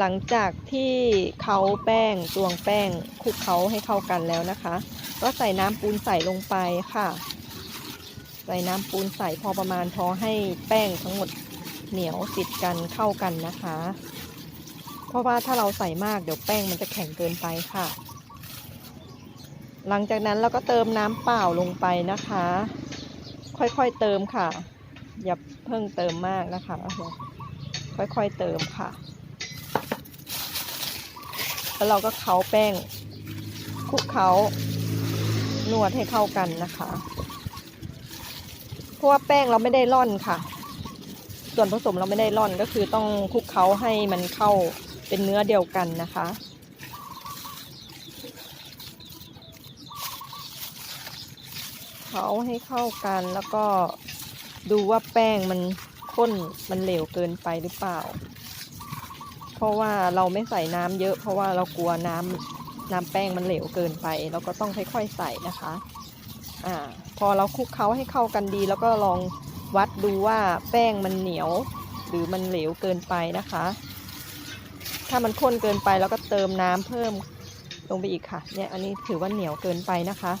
หลังจากที่เขาแป้งตวงแป้งคลุกเขาให้เข้ากันแล้วนะคะ ก็ใส่น้ำปูนใส่ลงไปค่ะ ใส่น้ำปูนใส่พอประมาณพอให้แป้งทั้งหมดเหนียวติดกันเข้ากันนะคะ เพราะว่าถ้าเราใส่มากเดี๋ยวแป้งมันจะแข็งเกินไปค่ะ หลังจากนั้นเราก็เติมน้ำเปล่าลงไปนะคะ ค่อยๆเติมค่ะ อย่าเพิ่งเติมมากนะคะ ค่อยๆเติมค่ะ แล้วเราก็เค้าแป้งคลุกเคล้านวดให้เข้ากันนะคะเพราะว่าแป้งเราไม่ได้ร่อนค่ะ ส่วนผสมเราไม่ได้ร่อนก็คือต้องคลุกเคล้าให้มันเข้าเป็นเนื้อเดียวกันนะคะเขาให้เข้ากันแล้วก็ดูว่าแป้งมันข้นมันเหลวเกินไปหรือเปล่า เพราะว่าเราไม่ใส่น้ำเยอะ เพราะว่าเรากลัวน้ำน้ำแป้งมันเหลวเกินไป เราก็ต้องค่อยๆใส่นะคะอ่าพอเราคลุกเคล้าให้เข้ากันดี แล้วก็ลองวัดดูว่าแป้งมันเหนียว หรือมันเหลวเกินไปนะคะ ถ้ามันข้นเกินไปเราก็เติมน้ำเพิ่มลงไปอีกค่ะเนี่ยอันนี้ถือว่าเหนียวเกินไปนะคะ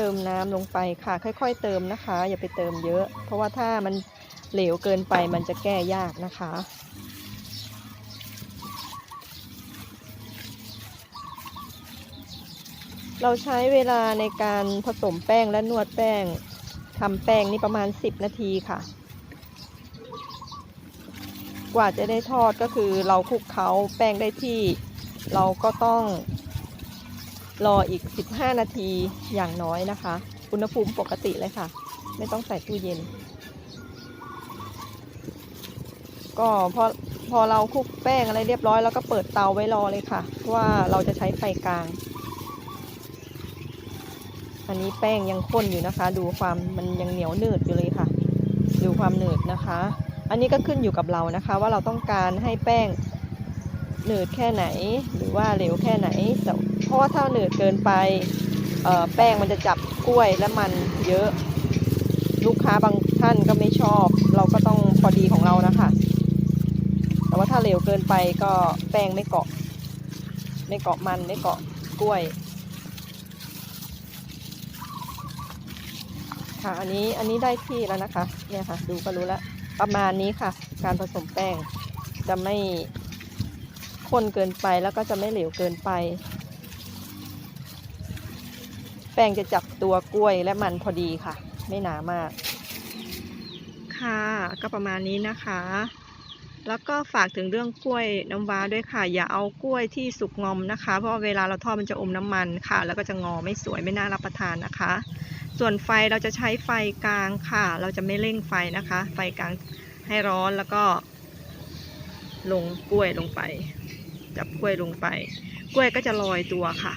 เติมน้ำลงไปค่ะ ค่อย ๆ เติมนะคะ อย่าไปเติมเยอะ เพราะว่าถ้ามันเหลวเกินไปมันจะแก้ยากนะคะ เราใช้เวลาในการผสมแป้งและนวดแป้งทำแป้งนี่ประมาณ 10 นาทีค่ะ กว่าจะได้ทอดก็คือเราคลุกเคล้าแป้งได้ที่ เราก็ต้อง รออีก 15 นาทีอย่างน้อยนะคะ อุณหภูมิปกติเลยค่ะ ไม่ต้องใส่ตู้เย็น ก็พอพอเราคลุกแป้งอะไรเรียบร้อยแล้วก็เปิดเตาไว้รอเลยค่ะ ว่าเราจะใช้ไฟกลาง อันนี้แป้งยังข้นอยู่นะคะ ดูความมันยังเหนียวหนืดอยู่เลยค่ะ ดูความหนืดนะคะ อันนี้ก็ขึ้นอยู่กับเรานะคะ ว่าเราต้องการให้แป้งหนืดแค่ไหนหรือว่าเหลวแค่ไหนแต่ เพราะว่าถ้าเหนืดเกินไปแป้งมันจะจับกล้วยและมันเยอะ ลูกค้าบางท่านก็ไม่ชอบ เราก็ต้องพอดีของเรานะคะ แต่ว่าถ้าเหลวเกินไปก็แป้งไม่เกาะ ไม่เกาะมันไม่เกาะกล้วย ค่ะอันนี้อันนี้ได้ที่แล้วนะคะ เนี่ยค่ะ ดูก็รู้แล้วประมาณนี้ค่ะ การผสมแป้งจะไม่ข้นเกินไปแล้วก็จะไม่เหลวเกินไป ป้งจะจับตัวกล้วยและมันพอดีค่ะ ไม่หนามาก ค่ะก็ประมาณนี้นะคะ แล้วก็ฝากถึงเรื่องกล้วยน้ำว้าด้วยค่ะ อย่าเอากล้วยที่สุกงอมนะคะ เพราะเวลาเราทอดมันจะอมน้ำมันค่ะ แล้วก็จะงอไม่สวยไม่น่ารับประทานนะคะ ส่วนไฟเราจะใช้ไฟกลางค่ะ เราจะไม่เร่งไฟนะคะ ไฟกลางให้ร้อนแล้วก็ ลงกล้วยลงไป จับกล้วยลงไป กล้วยก็จะลอยตัวค่ะ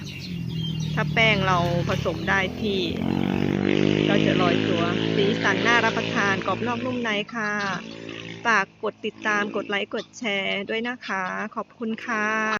ถ้าแป้งเราผสมได้ที่ ก็จะลอยตัว สีสันน่ารับประทานกรอบนอกนุ่มในค่ะฝากกดติดตามกดไลค์กดแชร์ด้วยนะคะ ขอบคุณค่ะ